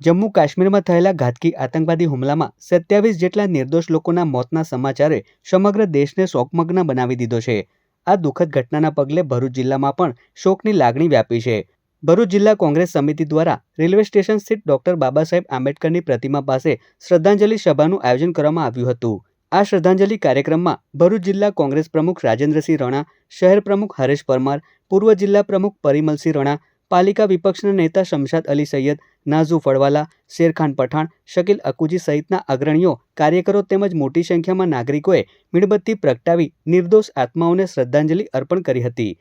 જમ્મુ કાશ્મીરમાં થયેલા ઘાતકી આતંકવાદી હુમલામાં સત્યાવીસ જેટલા નિર્દોષ લોકોના મોતના સમાચારે સમગ્ર દેશને શોકમગ્ન બનાવી દીધો છે. આ દુઃખદ ઘટનાના પગલે ભરૂચ જિલ્લામાં પણ શોકની લાગણી વ્યાપી છે. ભરૂચ જિલ્લા કોંગ્રેસ સમિતિ દ્વારા રેલવે સ્ટેશન સ્થિત ડોક્ટર બાબા સાહેબ આંબેડકરની પ્રતિમા પાસે શ્રદ્ધાંજલિ સભાનું આયોજન કરવામાં આવ્યું હતું. આ શ્રદ્ધાંજલિ કાર્યક્રમમાં ભરૂચ જિલ્લા કોંગ્રેસ પ્રમુખ રાજેન્દ્રસિંહ રણા, શહેર પ્રમુખ હરેશ પરમાર, પૂર્વ જિલ્લા પ્રમુખ પરિમલસિંહ રણા પાલિકા વિપક્ષના નેતા શમશાદ અલી સૈયદ, નાઝુ ફળવાલા, શેરખાન પઠાણ, શકીલ અકુજી સહિતના અગ્રણીઓ, કાર્યકરો તેમજ મોટી સંખ્યામાં નાગરિકોએ મીણબત્તી પ્રગટાવી નિર્દોષ આત્માઓને શ્રદ્ધાંજલિ અર્પણ કરી હતી.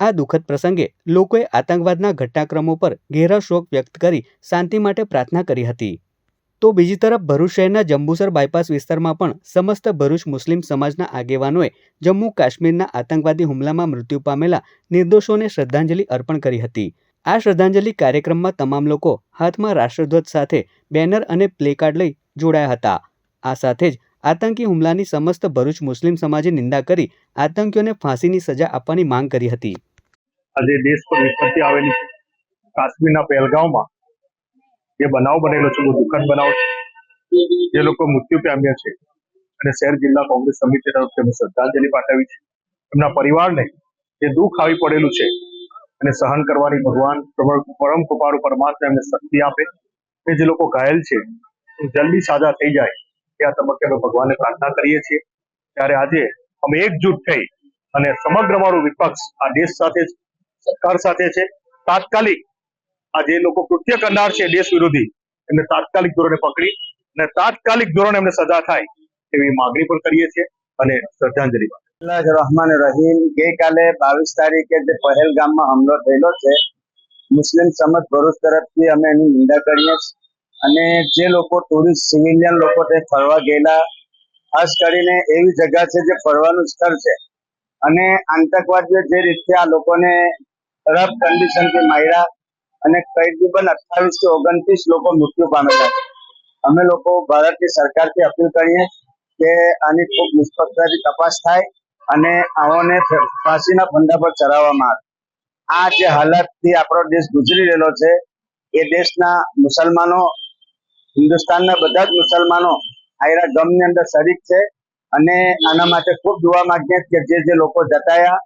આ દુઃખદ પ્રસંગે લોકોએ આતંકવાદના ઘટનાક્રમો પર ઘેરા શોક વ્યક્ત કરી શાંતિ માટે પ્રાર્થના કરી હતી. તો બીજી તરફ ભરૂચ શહેરના જંબુસર બાયપાસ વિસ્તારમાં પણ સમસ્ત ભરૂચ મુસ્લિમ સમાજના આગેવાનોએ જમ્મુ કાશ્મીરના આતંકવાદી હુમલામાં મૃત્યુ પામેલા નિર્દોષોને શ્રદ્ધાંજલિ અર્પણ કરી હતી. આ શ્રદ્ધાંજલિ કાર્યક્રમમાં તમામ લોકો હાથમાં રાષ્ટ્રધ્વજ સાથે બેનર અને પ્લેકાર્ડ લઈ જોડાયા હતા. આ સાથે જ આતંકી હુમલાની સમસ્ત ભરૂચ મુસ્લિમ સમાજે નિંદા કરી આતંકીઓને ફાંસીની સજા આપવાની માંગ કરી હતી. આજે દેશ પર વિપત્તિ આવેલી કાશ્મીરના પહેલગાંવમાં જે બનાવ બનેલો છે દુઃખદ બનાવ છે. જે લોકો મૃત્યુ પામ્યા છે અને શહેર જિલ્લા કોંગ્રેસ સમિતિ તરફ તેમને શ્રદ્ધાંજલિ પાઠવી છે. એમના પરિવારને જે દુઃખ આવી પડેલું છે અને સહન કરવાની ભગવાન પરમ કૃપાળુ પરમાત્મા એમને શક્તિ આપે. કે જે લોકો ઘાયલ છે જલ્દી સાજા થઈ જાય એ આ તબક્કે અમે ભગવાનને પ્રાર્થના કરીએ છીએ. ત્યારે આજે અમે એકજૂટ થઈ અને સમગ્ર મારું વિપક્ષ આ દેશ સાથે સરકાર સાથે છે. તાત્કાલિક આ જે લોકો કૃત્ય કરનાર છે દેશ વિરોધી, એમને તાત્કાલિક ધોરણે પકડી અને તાત્કાલિક ધોરણે એમને સજા થાય એવી માગણી પણ કરીએ છીએ અને શ્રદ્ધાંજલિ રહમાન રહીમ ગઈકાલે બાવીસ તારીખે જે પહેલગામમાં હુમલો થયેલો છે, મુસ્લિમ સમાજ ભરૂચ તરફથી અમે એની નિંદા કરીએ અને જે લોકો ટુરિસ્ટ સિવિલિયન લોકો તે ફરવા ગયેલા, ખાસ કરીને એવી જગ્યા છે જે ફરવાનું સ્થળ છે. અને આતંકવાદીઓ જે રીતે આ લોકોને રફ કન્ડિશનથી માર્યા અને કરીબન અઠાવીસથી ઓગણત્રીસ લોકો મૃત્યુ પામેલા. છે અમે લોકો ભારતની સરકારથી અપીલ કરીએ કે આની ખૂબ નિષ્પક્ષતાથી તપાસ થાય. અને આઓને ફાંસીના ફંડા પર ચડાવવામાં આવે. આ જે હાલતથી આપણો દેશ ગુજરી રહેલો છે, એ દેશના મુસલમાનો, હિન્દુસ્તાનના બધા જ મુસલમાનો આયરા ગમની અંદર શરીક છે અને આના માટે ખૂબ જોવા માંગીએ કે જે જે લોકો જતાયા,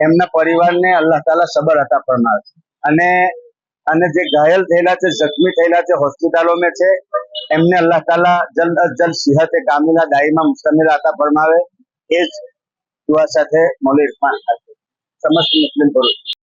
એમના પરિવારને અલ્લાહ તાલા સબર હતા ફરમાવે. અને અને જે ઘાયલ થયેલા છે, જખમી થયેલા છે, હોસ્પિટલોમાં છે, એમને અલ્લાહ તાલા જલ્દ અજ જલ્દ સિહતે કામિલા દાઈમાં મુસ્તમિલ હતા ફરમાવે. એ જ દુઆ સાથે મૌલી ખાન સમસ્ત મુસ્લિમ ભરૂચ